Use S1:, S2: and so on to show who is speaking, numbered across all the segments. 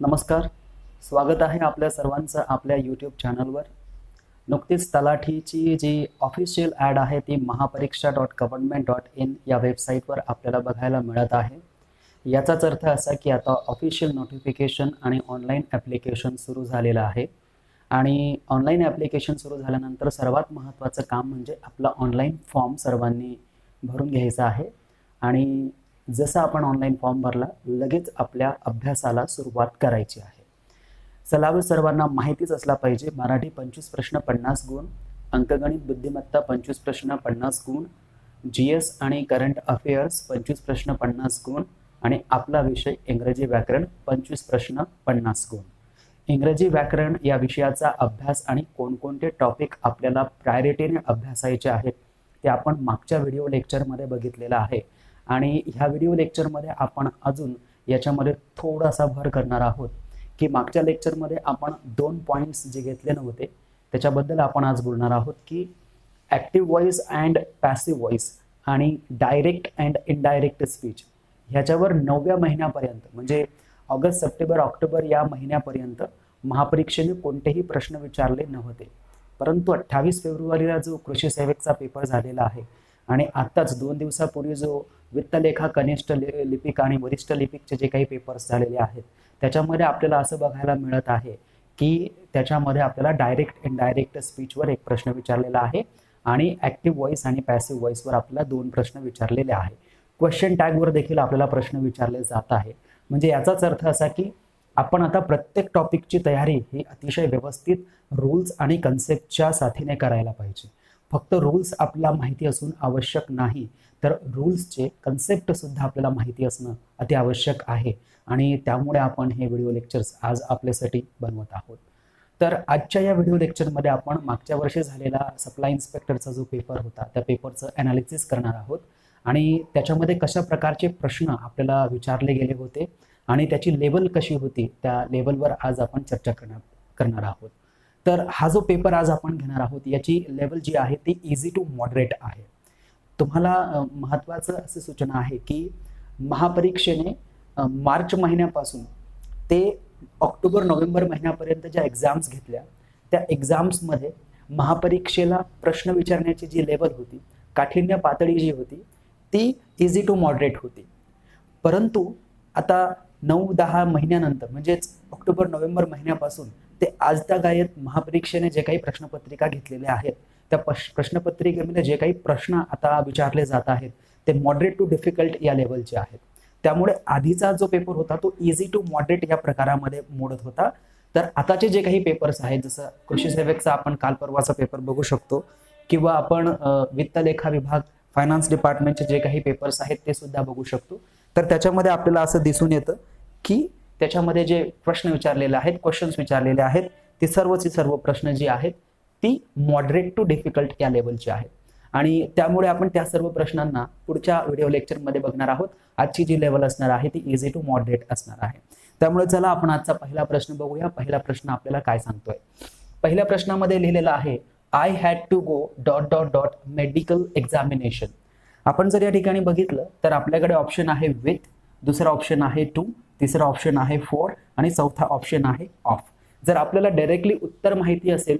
S1: नमस्कार. स्वागत आहे आपल्या सर्वांचं आपल्या यूट्यूब चॅनलवर नुकतीच तलाठीची जी ऑफिशियल ॲड आहे ती Mahapariksha dot government dot in या वेबसाईटवर आपल्याला बघायला मिळत आहे. याचाच अर्थ असा की आता ऑफिशियल नोटिफिकेशन आणि ऑनलाईन ॲप्लिकेशन सुरू झालेलं आहे. आणि ऑनलाईन ॲप्लिकेशन सुरू झाल्यानंतर सर्वात महत्त्वाचं काम म्हणजे आपला ऑनलाईन फॉर्म सर्वांनी भरून घ्यायचा आहे. आणि जसं आपण ऑनलाईन फॉर्म भरला लगेच आपल्या अभ्यासाला सुरुवात करायची आहे. सलाव सर्वांना माहितीच असला पाहिजे मराठी पंचवीस प्रश्न पन्नास गुण अंकगणित बुद्धिमत्ता पंचवीस प्रश्न पन्नास गुण जी एस आणि करंट अफेअर्स पंचवीस प्रश्न पन्नास गुण आणि आपला विषय इंग्रजी व्याकरण पंचवीस प्रश्न पन्नास गुण. इंग्रजी व्याकरण या विषयाचा अभ्यास आणि कोणकोणते टॉपिक आपल्याला प्रायोरिटीने अभ्यासायचे आहेत ते आपण मागच्या व्हिडिओ लेक्चरमध्ये बघितलेलं आहे. आणि ह्या व्हिडिओ लेक्चरमध्ये आपण अजून याच्यामध्ये थोडासा भर करणार आहोत की मागच्या लेक्चरमध्ये आपण दोन पॉईंट्स जे घेतले नव्हते त्याच्याबद्दल आपण आज बोलणार आहोत की active voice and passive voice आणि डायरेक्ट अँड इनडायरेक्ट स्पीच ह्याच्यावर नवव्या महिन्यापर्यंत म्हणजे ऑगस्ट सप्टेंबर ऑक्टोबर या महिन्यापर्यंत महापरीक्षेने कोणतेही प्रश्न विचारले नव्हते. परंतु अठ्ठावीस फेब्रुवारीला जो कृषी सेवकचा पेपर झालेला आहे आणि आत्ताच दोन दिवसापूर्वी जो वित्तलेखा कनिष्ठ लि लिपिक आणि वरिष्ठ लिपिकचे जे काही पेपर्स झालेले आहेत त्याच्यामध्ये आपल्याला असं बघायला मिळत आहे की त्याच्यामध्ये आपल्याला डायरेक्ट इनडायरेक्ट स्पीचवर एक प्रश्न विचारलेला आहे आणि ॲक्टिव्ह व्हॉइस आणि पॅसिव्ह व्हॉइसवर आपल्याला दोन प्रश्न विचारलेले आहे. क्वेश्चन टॅगवर देखील आपल्याला प्रश्न विचारले जात आहे. म्हणजे याचाच अर्थ असा की आपण आता प्रत्येक टॉपिकची तयारी ही अतिशय व्यवस्थित रूल्स आणि कन्सेप्टच्या साथीने करायला पाहिजे. फक्त रूल्स आपल्याला माहिती असून आवश्यक नाही. तर रूल्सचे कन्सेप्टसुद्धा आपल्याला माहिती असणं अति आवश्यक आहे. आणि त्यामुळे आपण हे व्हिडिओ लेक्चर्स आज आपल्यासाठी बनवत आहोत. तर आजच्या या व्हिडिओ लेक्चरमध्ये आपण मागच्या वर्षी झालेला सप्लाय इन्स्पेक्टरचा जो पेपर होता त्या पेपरचं ॲनालिसिस करणार आहोत. आणि त्याच्यामध्ये कशा प्रकारचे प्रश्न आपल्याला विचारले गेले होते आणि त्याची लेवल कशी होती त्या लेवलवर आज आपण चर्चा करणार करणार आहोत. तर हा जो पेपर आज आपण घेणार आहोत याची लेवल जी आहे ती इझी टू मॉडरेट आहे. तुम्हाला महत्त्वाचं असं सूचना आहे की महापरीक्षेने मार्च महिन्यापासून ते ऑक्टोबर नोव्हेंबर महिन्यापर्यंत ज्या एक्झाम्स घेतल्या त्या एक्झाम्समध्ये महापरीक्षेला प्रश्न विचारण्याची जी लेवल होती काठिण्य पातळी जी होती ती इझी टू मॉडरेट होती. परंतु आता नऊ दहा महिन्यानंतर म्हणजेच ऑक्टोबर नोव्हेंबर महिन्यापासून ते आजतागायत महापरीक्षेने जे काही प्रश्नपत्रिका घेतलेल्या आहेत त्या प्रश्नपत्रिकेमध्ये जे काही प्रश्न आता विचारले जात आहेत ते मॉडरेट टू डिफिकल्ट या लेवलचे आहेत. त्यामुळे आधीचा जो पेपर होता तो इझी टू मॉडरेट या प्रकारामध्ये मोडत होता. तर आताचे जे काही पेपर्स आहेत जसं कृषी सेवकचा आपण काल परवाचा पेपर बघू शकतो किंवा आपण वित्तलेखा विभाग फायनान्स डिपार्टमेंटचे जे काही पेपर्स आहेत ते सुद्धा बघू शकतो. तर त्याच्यामध्ये आपल्याला असं दिसून येतं की त्याच्यामध्ये जे प्रश्न विचारलेले आहेत क्वेश्चन्स विचारलेले आहेत ते सर्वचे सर्व प्रश्न जी आहेत ती मॉडरेट टू डिफिकल्ट या लेवलची आहेत. आणि त्यामुळे आपण त्या सर्व प्रश्नांना पुढच्या व्हिडिओ लेक्चरमध्ये बघणार आहोत. आजची जी लेवल असणार आहे ती इझी टू मॉडरेट असणार आहे. त्यामुळे चला आपण आजचा पहिला प्रश्न बघूया. पहिला प्रश्न आपल्याला काय सांगतोय? पहिल्या प्रश्नामध्ये लिहिलेला आहे I had to go dot dot dot medical examination आपण जर या ठिकाणी बघितलं तर आपल्याकडे ऑप्शन आहे विथ दुसरा ऑप्शन आहे टू तिसरा ऑप्शन आहे फोर आणि चौथा ऑप्शन आहे ऑफ जर आपल्याला डायरेक्टली उत्तर माहिती असेल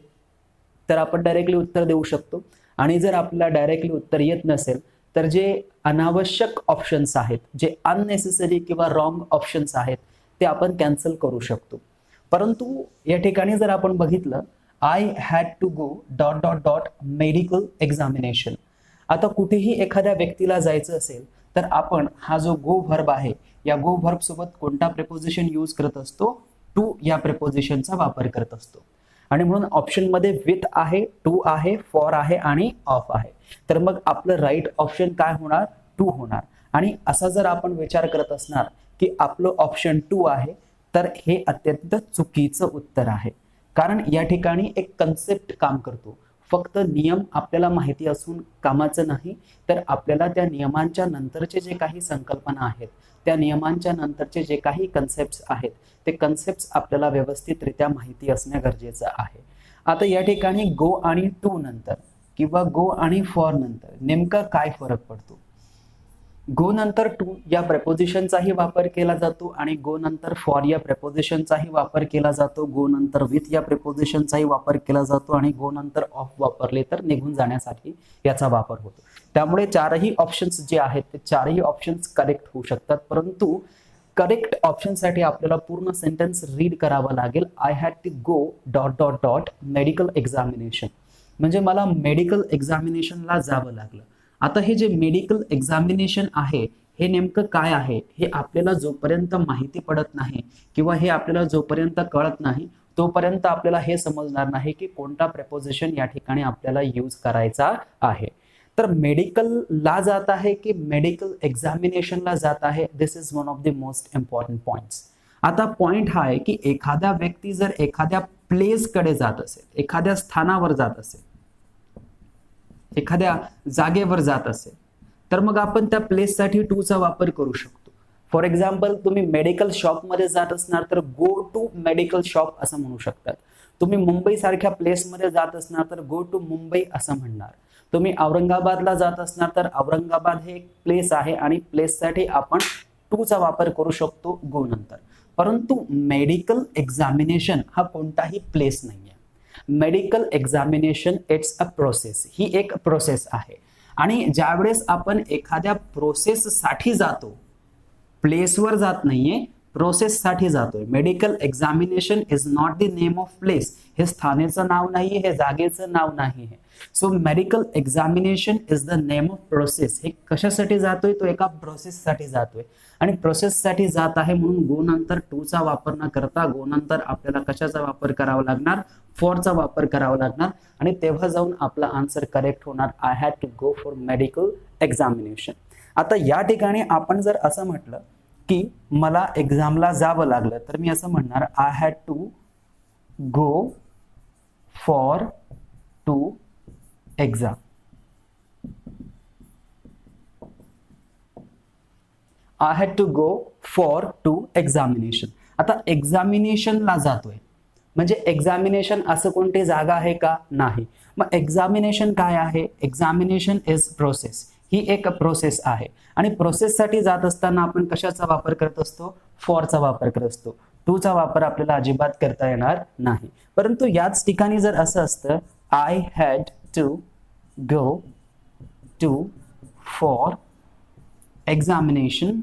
S1: तर आपण डायरेक्टली उत्तर देऊ शकतो. आणि जर आपल्याला डायरेक्टली उत्तर येत नसेल तर जे अनावश्यक ऑप्शन्स आहेत जे अननेसेसरी किंवा रॉंग ऑप्शन्स आहेत ते आपण कॅन्सल करू शकतो. परंतु या ठिकाणी जर आपण बघितलं I had to go dot dot dot medical examination आता कुठेही एखाद्या व्यक्तीला जायचं असेल तर आपण हा जो गो व्हर्ब आहे या गो व्हर्ब सोबत कोणता प्रेपोजिशन यूज करत असतो? टू या प्रेपोजिशनचा वापर करत असतो. आणि म्हणून ऑप्शनमध्ये विथ आहे टू आहे फॉर आहे आणि ऑफ आहे. तर मग आपलं राईट ऑप्शन काय होणार? टू होणार. आणि असा जर आपण विचार करत असणार की आपलं ऑप्शन टू आहे तर हे अत्यंत चुकीचं उत्तर आहे. कारण या ठिकाणी एक कन्सेप्ट काम करतो. फक्त नियम आपल्याला माहिती असून कामाचं नाही तर आपल्याला त्या नियमांच्या नंतरचे जे काही संकल्पना आहेत त्या नियमांच्या नंतरचे जे काही कन्सेप्ट आहेत ते कन्सेप्ट आपल्याला व्यवस्थितरित्या माहिती असणे गरजेचं आहे. आता या ठिकाणी गो आणि टू नंतर किंवा गो आणि फॉर नंतर नेमका काय फरक पडतो? गो नंतर टू या प्रपोजिशनचाही वापर केला जातो आणि गो नंतर फॉर या प्रपोजिशनचाही वापर केला जातो. गो नंतर विथ या प्रपोजिशनचाही वापर केला जातो आणि गो नंतर ऑफ वापरले तर निघून जाण्यासाठी याचा वापर होतो. त्यामुळे चारही ऑप्शन्स जे आहेत ते चारही ऑप्शन्स करेक्ट होऊ शकतात. परंतु करेक्ट ऑप्शनसाठी आपल्याला पूर्ण सेंटेन्स रीड करावं लागेल. I had to go dot dot dot medical examination म्हणजे मला मेडिकल एक्झामिनेशनला जावं लागलं. आता हे जे मेडिकल एक्झामिनेशन आहे हे नेमकं काय आहे? हे आपल्याला जोपर्यंत माहिती पडत नाही किंवा हे आपल्याला जोपर्यंत कळत नाही तोपर्यंत आपल्याला हे समजणार नाही की कोणता प्रपोजिशन या ठिकाणी आपल्याला यूज करायचा आहे. तर मेडिकलला जात आहे की मेडिकल एक्झामिनेशनला जात आहे? This is one of the most important points आता पॉइंट हा आहे की एखाद्या व्यक्ती जर एखाद्या प्लेसकडे जात असेल एखाद्या स्थानावर जात असेल एखाद्या जागेवर जात असेल तर मग आपण त्या प्लेससाठी टूचा वापर करू शकतो. फॉर एक्झाम्पल तुम्ही मेडिकल शॉपमध्ये जात असणार तर गो टू मेडिकल शॉप असं म्हणू शकतात. तुम्ही मुंबई सारख्या प्लेसमध्ये जात असणार तर गो टू मुंबई असं म्हणणार. तुम्ही औरंगाबादला जात असणार तर औरंगाबाद हे एक प्लेस आहे आणि प्लेससाठी आपण टूचा वापर करू शकतो गो नंतर. परंतु मेडिकल एक्झामिनेशन हा कोणताही प्लेस नाही medical examination it's a process ही एक प्रोसेस आहे. आणि ज्यावेळेस आपण एखाद्या प्रोसेससाठी जातो प्लेसवर जात नाहीये प्रोसेससाठी जातोय. Medical examination is not the name of place हे स्थानेचं नाव नाही हे जागेचं नाव नाही आहे so medical examination is the name of process हे कशासाठी जातोय? तो एका प्रोसेससाठी जातोय. आणि प्रोसेससाठी जात आहे म्हणून गो नंतर टूचा वापर न करता गो नंतर आपल्याला कशाचा वापर करावा लागणार? फॉरचा वापर करावा लागणार. आणि तेव्हा जाऊन आपला आन्सर करेक्ट होणार. I had to go for medical examination आता या ठिकाणी आपण जर असं म्हटलं की मला एक्झामला जावं लागलं तर मी असं म्हणणार I had to go for to exam I had to go for to examination आता एक्झामिनेशनला जातोय. म्हणजे एक्झामिनेशन असं कोणती जागा आहे का? नाही. मग एक्झामिनेशन काय आहे? एक्झामिनेशन इज प्रोसेस ही एक प्रोसेस आहे. आणि प्रोसेससाठी जात असताना आपण कशाचा वापर करत असतो? फॉरचा वापर करत असतो. टूचा वापर आपल्याला अजिबात करता येणार नाही. परंतु याच ठिकाणी जर असं असतं I had to go to for examination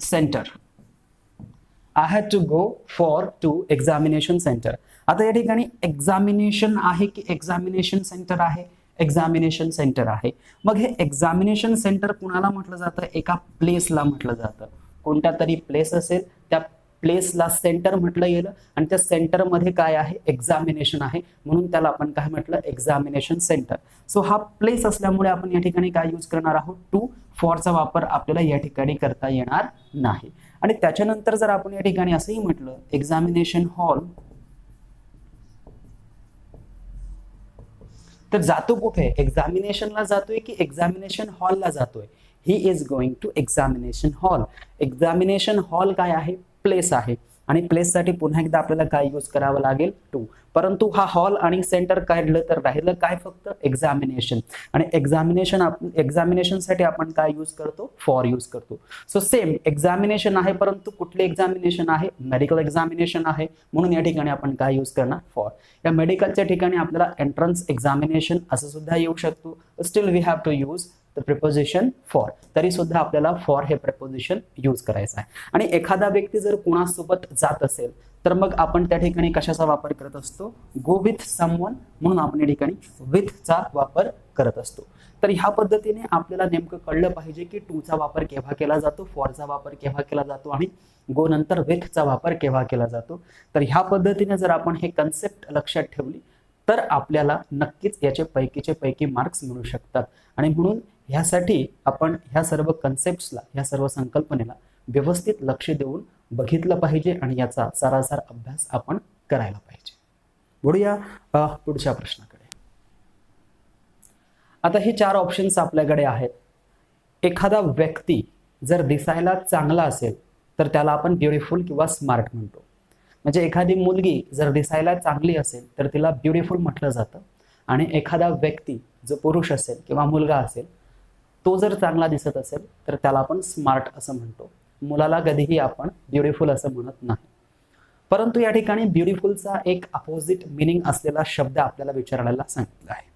S1: centre I had to go for to examination centre आता या ठिकाणी एक्झामिनेशन आहे की एक्झामिनेशन सेंटर आहे? एक्झामिनेशन सेंटर आहे. मग हे एक्झामिनेशन सेंटर कुणाला म्हटलं जातं? एका प्लेसला म्हटलं जातं. कोणत्या तरी प्लेस असेल त्या प्लेसला सेंटर म्हटलं गेलं आणि त्या सेंटरमध्ये काय आहे? एक्झामिनेशन आहे. म्हणून त्याला आपण काय म्हटलं? एक्झामिनेशन सेंटर सो हा प्लेस असल्यामुळे आपण या ठिकाणी काय यूज करणार आहोत? टू फॉरचा वापर आपल्याला या ठिकाणी करता येणार नाही. आणि त्याच्यानंतर जर आपण या ठिकाणी असंही म्हटलं एक्झामिनेशन हॉल तर जातो कुठे? एक्झामिनेशनला जातोय की एक्झामिनेशन हॉलला जातोय? He is going to examination hall examination hall काय आहे? प्लेस आहे. आणि प्लेससाठी पुन्हा एकदा आपल्याला काय यूज करावं लागेल? टू परंतु हा हॉल आणि सेंटर काढलं तर राहिलं काय फक्त? एक्झामिनेशन आणि एक्झामिनेशन एक्झामिनेशनसाठी आपण काय यूज करतो? फॉर यूज करतो. सो सेम एक्झामिनेशन आहे परंतु कुठले एक्झामिनेशन आहे? मेडिकल एक्झामिनेशन आहे. म्हणून या ठिकाणी आपण काय यूज करणार? फॉर या मेडिकलच्या ठिकाणी आपल्याला एंट्रन्स एक्झामिनेशन असं सुद्धा येऊ शकतो. Still we have to use the preposition for तरी सुद्धा आपल्याला फॉर हे प्रिपोजिशन यूज करायचं आहे. आणि एखादा व्यक्ती जर कुणासोबत जात असेल तर मग आपण त्या ठिकाणी कशाचा वापर करत असतो? गो विथ समवन म्हणून आपण या ठिकाणी विथचा वापर करत असतो. तर ह्या पद्धतीने आपल्याला नेमकं कळलं पाहिजे की टूचा वापर केव्हा केला जातो फॉरचा वापर केव्हा केला जातो आणि गो नंतर विथचा वापर केव्हा केला जातो? तर ह्या पद्धतीने जर आपण हे कन्सेप्ट लक्षात ठेवली तर आपल्याला नक्कीच याचे पैकीचे पैकी मार्क्स मिळू शकतात. आणि म्हणून ह्यासाठी आपण ह्या सर्व कन्सेप्ट्सला ह्या सर्व संकल्पनेला व्यवस्थित लक्ष देऊन बघितलं पाहिजे आणि याचा सारासार अभ्यास आपण करायला पाहिजे. बोलूया पुढच्या प्रश्नाकडे. आता हे चार ऑप्शन्स आपल्याकडे आहेत. एखादा व्यक्ती जर दिसायला चांगला असेल तर त्याला आपण ब्युटिफुल किंवा स्मार्ट म्हणतो. म्हणजे एखादी मुलगी जर दिसायला चांगली असेल तर तिला ब्युटिफुल म्हटलं जातं. आणि एखादा व्यक्ती जो पुरुष असेल किंवा मुलगा असेल तो जर चांगला दिसत असेल तर त्याला आपण स्मार्ट असं म्हणतो. मुलाला कधीही आपण ब्युटिफुल असं म्हणत नाही. परंतु या ठिकाणी ब्युटिफुलचा एक अपोजिट मिनिंग असलेला शब्द आपल्याला विचारायला सांगितला आहे.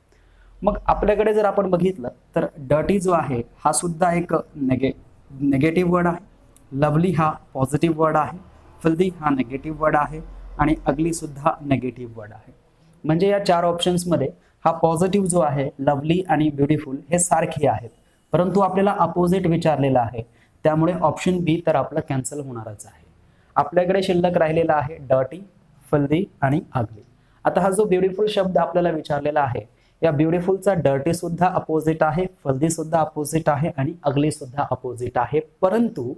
S1: मग आपल्याकडे जर आपण बघितलं तर डर्टी जो आहे हा सुद्धा एक नेगे नेगेटिव्ह वर्ड आहे. लवली हा पॉझिटिव्ह वर्ड आहे. फिल्दी हा नेगेटिव्ह वर्ड आहे. आणि अगली सुद्धा नेगेटिव्ह वर्ड आहे. म्हणजे या चार ऑप्शन्समध्ये हा पॉझिटिव्ह जो आहे लवली आणि ब्युटिफुल हे सारखे आहेत. परंतु आपल्याला अपोजिट विचारलेला आहे. त्यामुळे ऑप्शन बी तर आपलं कॅन्सल होणारच आहे. आपल्याकडे शिल्लक राहिलेला आहे डर्टी फल्दी आणि आगली आता हा जो ब्युटिफुल शब्द आपल्याला विचारलेला आहे या ब्युटिफुलचा डर्टी सुद्धा अपोजिट आहे फल्दी सुद्धा अपोजिट आहे आणि अगली सुद्धा अपोजिट आहे. परंतु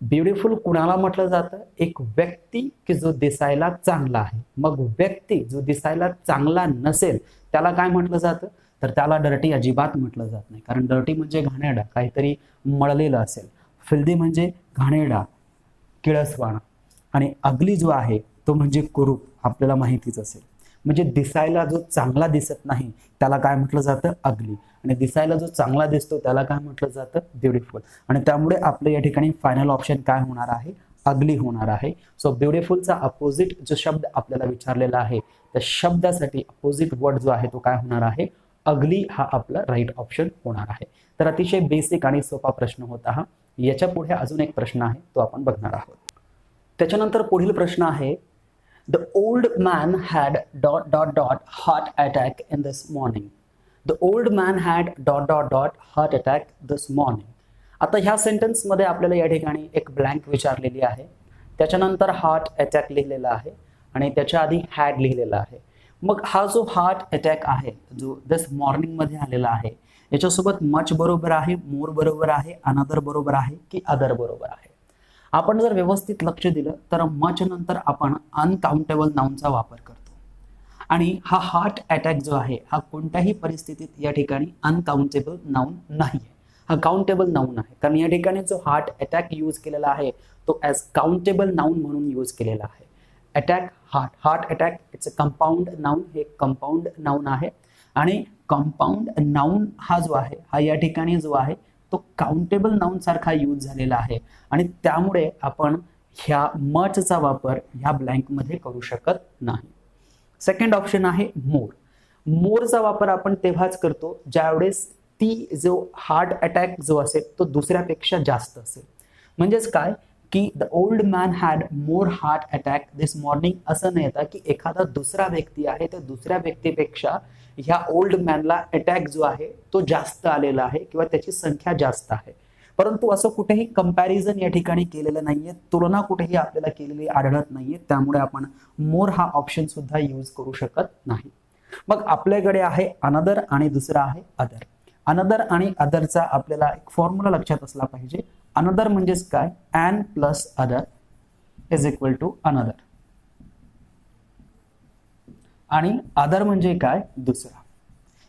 S1: ब्युटिफुल कुणाला म्हटलं जातं? एक व्यक्ती की जो दिसायला चांगला आहे. मग व्यक्ती जो दिसायला चांगला नसेल त्याला काय म्हटलं जातं? तर त्याला डर्टी अजिबात म्हटलं जात नाही. कारण डर्टी म्हणजे घाणेरडा काहीतरी मळलेलं असेल. फिल्दी म्हणजे घाणेरडा किळसवाणा. आणि अगली जो आहे तो म्हणजे कुरूप आपल्याला माहितीच असेल. म्हणजे दिसायला जो चांगला दिसत नाही त्याला काय म्हटलं जातं? अगली आणि दिसायला जो चांगला दिसतो त्याला काय म्हटलं जातं? ब्युटिफुल आणि त्यामुळे आपलं या ठिकाणी फायनल ऑप्शन काय होणार आहे? अगली होणार आहे. सो ब्युटिफुलचा अपोजिट जो शब्द आपल्याला विचारलेला आहे त्या शब्दासाठी अपोजिट वर्ड जो आहे तो काय होणार आहे? अगली हा आपला राईट ऑप्शन होणार आहे. तर अतिशय बेसिक आणि सोपा प्रश्न होता हा. याच्यापुढे अजून एक प्रश्न आहे तो आपण बघणार आहोत. त्याच्यानंतर पुढील प्रश्न आहे the old man had dot dot dot heart attack in this morning the old man had dot dot dot heart attack this morning आता ह्या सेंटेन्समध्ये आपल्याला या ठिकाणी एक ब्लँक विचारलेली आहे. त्याच्यानंतर हार्ट अटॅक लिहिलेला आहे आणि त्याच्या आधी हॅड लिहिलेला आहे. मग हा जो हार्ट अटॅक आहे जो दिस मॉर्निंगमध्ये आलेला आहे याच्यासोबत मच बरोबर आहे मोर बरोबर आहे अनदर बरोबर आहे की अदर बरोबर आहे. आपण जर व्यवस्थित लक्ष दिलं तर मच नंतर आपण अनकाउंटेबल नाऊनचा वापर करतो. आणि हा हार्ट अटॅक जो आहे हा कोणत्याही परिस्थितीत या ठिकाणी अनकाउंटेबल नाऊन नाही आहे हा काउंटेबल नाऊन आहे. कारण या ठिकाणी जो हार्ट अटॅक यूज केलेला आहे तो ॲज काउंटेबल नाऊन म्हणून यूज केलेला आहे. Attack heart heart attack it's a compound noun हे कंपाऊंड नाऊन आहे. आणि कंपाऊंड नाऊन हा जो आहे हा या ठिकाणी जो आहे तो काउंटेबल नाऊन सारखा यूज झालेला आहे. आणि त्यामुळे आपण ह्या मचचा वापर ह्या ब्लँकमध्ये करू शकत नाही. सेकंड ऑप्शन आहे मोर मोरचा वापर आपण तेव्हाच करतो ज्यावेळेस ती जो हार्ट अटॅक जो असेल तो दुसऱ्यापेक्षा जास्त असेल. म्हणजेच काय? की the old man had more heart attack this morning असं नाही येतं की एखादा दुसरा व्यक्ती आहे तर दुसऱ्या व्यक्तीपेक्षा ह्या ओल्ड मॅनला अटॅक जो आहे तो जास्त आलेला आहे किंवा त्याची संख्या जास्त आहे. परंतु असं कुठेही कंपॅरिझन या ठिकाणी केलेलं नाहीये तुलना कुठेही आपल्याला केलेली आढळत नाहीये त्यामुळे आपण मोर हा ऑप्शन सुद्धा यूज करू शकत नाही. मग आपल्याकडे आहे अनदर आणि दुसरा आहे अदर अनदर आणि अदरचा आपल्याला एक फॉर्म्युला लक्षात असला पाहिजे. अनदर म्हणजेच काय? And plus other is equal to another आणि अदर म्हणजे काय? दुसरा.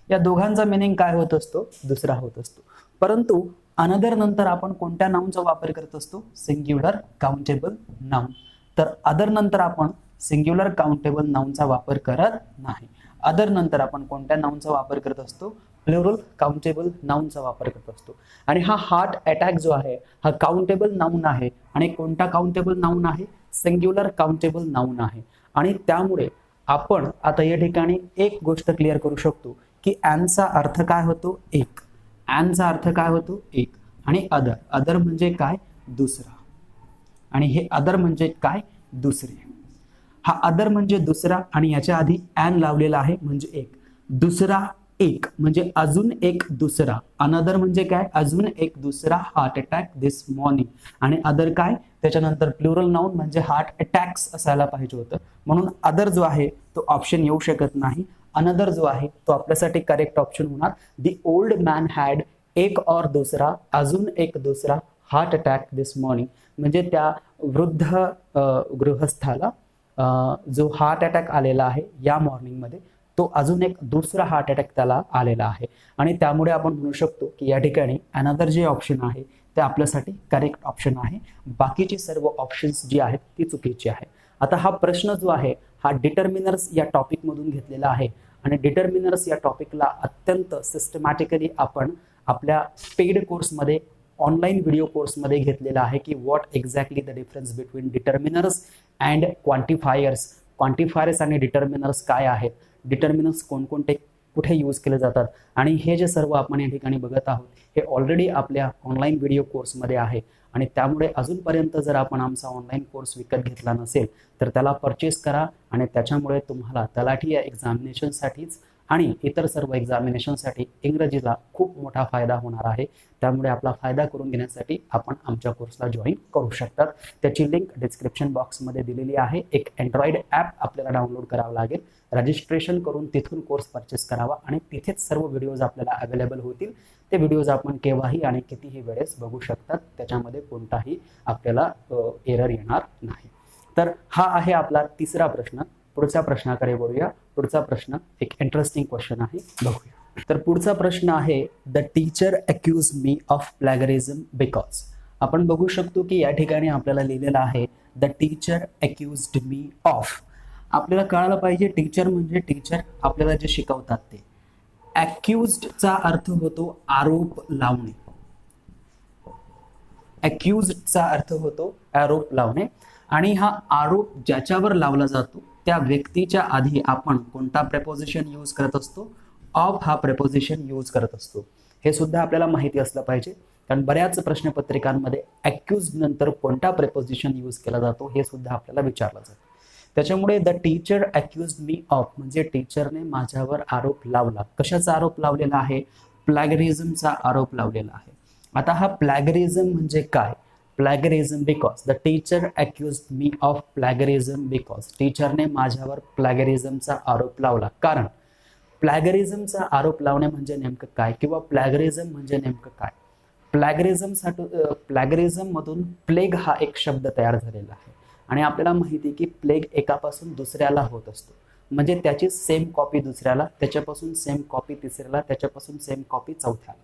S1: या दोघांचा मिनिंग काय होत असतो? दुसरा होत असतो. परंतु अनदर नंतर आपण कोणत्या नाऊनचा वापर करत असतो? सिंग्युलर काउंटेबल नाऊन तर अदर नंतर आपण सिंग्युलर काउंटेबल नाऊनचा वापर करत नाही. अदर नंतर आपण कोणत्या नाऊनचा वापर करत असतो? प्लुरल काउंटेबल नाऊनचा वापर करत असतो. आणि हा हार्ट अटॅक जो आहे हा काउंटेबल नाऊन आहे. आणि कोणता काउंटेबल नाऊन आहे? सिंग्युलर काउंटेबल नाऊन आहे. आणि त्यामुळे आपण आता या ठिकाणी एक गोष्ट क्लिअर करू शकतो की ॲनचा अर्थ काय होतो? एक. ॲनचा अर्थ काय होतो? एक. आणि अदर अदर म्हणजे काय? दुसरा. आणि हे अदर म्हणजे काय? दुसरे. हा अदर म्हणजे दुसरा आणि याच्या आधी ॲन लावलेला आहे म्हणजे एक. दुसरा एक म्हणजे अजून एक दुसरा. अनदर म्हणजे काय? अजून एक दुसरा हार्ट अटॅक दिस मॉर्निंग आणि अदर काय? त्याच्यानंतर प्लुरल नाऊन म्हणजे हार्ट अटॅक्स असायला पाहिजे होतं. म्हणून अदर जो आहे तो ऑप्शन येऊ शकत नाही. अनदर जो आहे तो आपल्यासाठी करेक्ट ऑप्शन होणार. दी ओल्ड मॅन हॅड एक और दुसरा अजून एक दुसरा हार्ट अटॅक दिस मॉर्निंग म्हणजे त्या वृद्ध गृहस्थाला जो हार्ट अटॅक आलेला आहे या मॉर्निंगमध्ये तो अजून एक दुसरा हार्ट अटॅक त्याला आलेला आहे. आणि त्यामुळे आपण म्हणू शकतो की या ठिकाणी अनदर जे ऑप्शन आहे ते आपल्यासाठी करेक्ट ऑप्शन आहे. बाकीची सर्व ऑप्शन्स जी आहेत ती चुकीची आहे. आता हा प्रश्न जो आहे हा डिटर्मिनर्स या टॉपिकमधून घेतलेला आहे. आणि डिटर्मिनर्स या टॉपिकला अत्यंत सिस्टमॅटिकली आपण आपल्या पेड कोर्समध्ये ऑनलाईन व्हिडिओ कोर्समध्ये घेतलेला आहे की what exactly the difference between determiners and quantifiers quantifiers आणि डिटर्मिनर्स काय आहेत? डिटर्मिनर्स कोणकोणते कुठे यूज केले जातात? आणि हे जे सर्व आपण या ठिकाणी बघत आहोत हे ऑलरेडी आपल्या ऑनलाईन व्हिडिओ कोर्समध्ये आहे. आणि त्यामुळे अजूनपर्यंत जर आपण आमचा ऑनलाईन कोर्स विकत घेतला नसेल तर त्याला परचेस करा आणि त्याच्यामुळे तुम्हाला तलाठी या एक्झामिनेशनसाठीच आणि इतर सर्व एक्झामिनेशनसाठी इंग्रजीला खूप मोठा फायदा होणार आहे. त्यामुळे आपला फायदा करून घेण्यासाठी आपण आमच्या कोर्सला जॉईन करू शकतात. त्याची लिंक डिस्क्रिप्शन बॉक्समध्ये दिलेली आहे. एक अँड्रॉइड ॲप आपल्याला डाउनलोड करावं लागेल. रजिस्ट्रेशन करून तिथून कोर्स परचेस करावा आणि तिथेच सर्व व्हिडिओज आपल्याला अवेलेबल होतील. ते व्हिडिओज आपण केव्हाही आणि कितीही वेळेस बघू शकतात. त्याच्यामध्ये कोणताही आपल्याला एरर येणार नाही. तर हा आहे आपला तिसरा प्रश्न. पुढच्या प्रश्नाकडे बोलूया पुढचा प्रश्न एक इंटरेस्टिंग क्वेश्चन आहे. बघूया. तर पुढचा प्रश्न आहे the teacher accuse me of plagiarism because आपण बघू शकतो की या ठिकाणी आपल्याला लिहिलेलं आहे the teacher accused me of आपल्याला कळायला पाहिजे टीचर म्हणजे टीचर आपल्याला जे शिकवतात ते. अक्युज्डचा अर्थ होतो आरोप लावणे. अक्युजचा अर्थ होतो आरोप लावणे. आणि हा आरोप ज्याच्यावर लावला जातो त्या व्यक्तीच्या आधी आपण कोणता प्रेपोजिशन यूज करत असतो? ऑफ हा प्रेपोजिशन यूज करत असतो. हे सुद्धा आपल्याला माहिती असलं पाहिजे. कारण बऱ्याच प्रश्नपत्रिकांमध्ये अक्युज नंतर कोणता प्रेपोजिशन यूज केला जातो हे सुद्धा आपल्याला विचारलं जातं. त्याच्यामुळे the teacher accuse me of म्हणजे टीचरने माझ्यावर आरोप लावला. कशाचा आरोप लावलेला आहे? प्लॅगरिझमचा आरोप लावलेला आहे. आता हा प्लॅगरिझम म्हणजे काय? Plagiarism because the teacher accuse me of plagiarism because टीचरने माझ्यावर प्लॅगरिझमचा आरोप लावला. कारण प्लॅगरिझमचा आरोप लावणे म्हणजे नेमकं काय? किंवा प्लॅगरिझम म्हणजे नेमकं काय? प्लॅगरिझमसाठी प्लॅगरिझममधून प्लेग हा एक शब्द तयार झालेला आहे. आणि आपल्याला माहिती आहे की प्लेग एकापासून दुसऱ्याला होत असतो. म्हणजे त्याची सेम कॉपी दुसऱ्याला त्याच्यापासून सेम कॉपी तिसऱ्याला त्याच्यापासून सेम कॉपी चौथ्याला.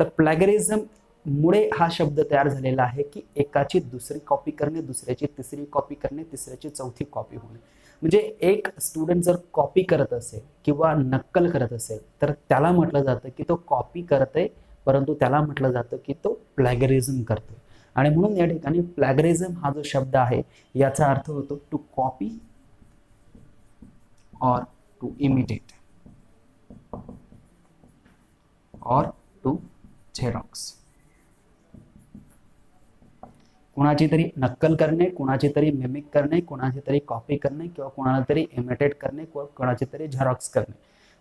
S1: तर प्लॅगरिझम मुळे हा शब्द तयार झालेला आहे की एकाची दुसरी कॉपी करणे दुसऱ्याची तिसरी कॉपी करणे तिसऱ्याची चौथी कॉपी होणे. म्हणजे एक स्टुडंट जर कॉपी करत असेल किंवा नक्कल करत असेल तर त्याला म्हटलं जातं की तो कॉपी करतोय परंतु त्याला म्हटलं जातं की तो प्लॅगरिझम करतोय. आणि म्हणून या ठिकाणी प्लॅगरिझम हा जो शब्द आहे याचा अर्थ होतो to copy or to imitate or to xerox कुणाची तरी नक्कल करणे कुणाची तरी मिमिक करणे कुणाची तरी कॉपी करणे किंवा कुणाला तरी इमिटेट करणे किंवा कुणाची तरी झेरॉक्स करणे.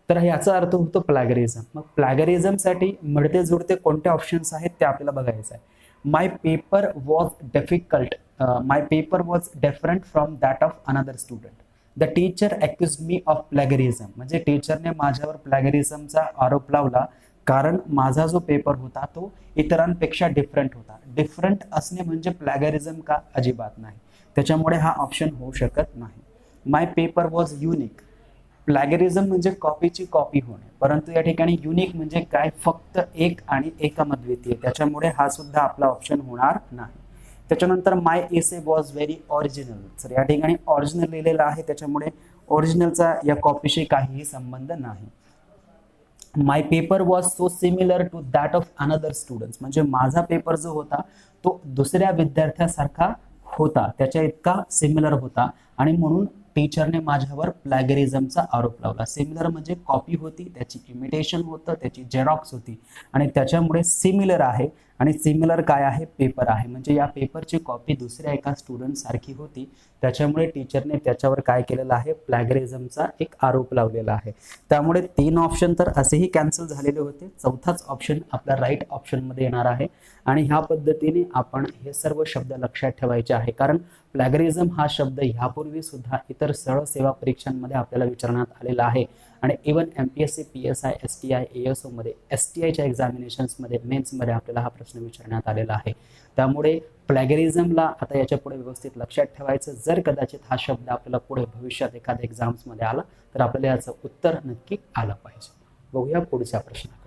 S1: तर याचा अर्थ होतो प्लॅगरिझम मग प्लॅगरिझमसाठी मिळते जुळते कोणते ऑप्शन्स आहेत ते आपल्याला बघायचं आहे. My paper was difficult my paper was different from that of another student the teacher accuse me of plagiarism म्हणजे टीचरने माझ्यावर प्लॅगरिझमचा आरोप लावला. कारण माझा जो पेपर होता तो इतरांपेक्षा डिफरंट होता. डिफरंट असणे म्हणजे प्लॅगरिझम का? अजिबात नाही. त्याच्यामुळे हा ऑप्शन होऊ शकत नाही. My paper was unique plagiarism म्हणजे कॉपीची कॉपी होणे. परंतु या ठिकाणी युनिक म्हणजे काय? फक्त एक आणि एकमद्वितीय त्याच्यामुळे हा सुद्धा आपला ऑप्शन होणार नाही. त्याच्यानंतर my essay was very original sir या ठिकाणी ऑरिजिनल लिहिलेलं आहे. त्याच्यामुळे ओरिजिनलचा या कॉपीशी काहीही संबंध नाही. My paper was so similar to that of another students म्हणजे माझा पेपर जो होता तो दुसऱ्या विद्यार्थ्यासारखा होता. त्याच्या इतका सिमिलर होता. आणि म्हणून टीचरने माझ्यावर प्लॅगरिझमचा आरोप लावला. सिमिलर म्हणजे कॉपी होती त्याची इमिटेशन होतं त्याची जेरॉक्स होती. आणि त्याच्यामुळे सिमिलर आहे. आणि सिमिलर काय आहे? पेपर आहे. म्हणजे या पेपरची कॉपी दुसऱ्या एका स्टुडंट सारखी होती. त्याच्यामुळे टीचरने त्याच्यावर काय केलेलं आहे? प्लॅगरिझमचा एक आरोप लावलेला आहे. त्यामुळे तीन ऑप्शन तर असेही कॅन्सल झालेले होते. चौथाच ऑप्शन आपला राईट ऑप्शनमध्ये येणार आहे. आणि ह्या पद्धतीने आपण हे सर्व शब्द लक्षात ठेवायचे आहे. कारण प्लॅगरिझम हा शब्द ह्यापूर्वी सुद्धा इतर सरळ सेवा परीक्षांमध्ये आपल्याला विचारण्यात आलेला आहे. आणि even M P S C P S I S T I A S ओमध्ये एस टी आयच्या एक्झामिनेशन्समध्ये मेन्समध्ये आपल्याला हा प्रश्न विचारण्यात आलेला आहे. त्यामुळे प्लॅगरिझमला आता याच्यापुढे व्यवस्थित लक्षात ठेवायचं. जर कदाचित हा शब्द आपल्याला पुढे भविष्यात एखाद्या एक्झाम्समध्ये आला तर आपल्याला याचं उत्तर नक्की आलं पाहिजे. बघूया पुढच्या प्रश्नाकडे.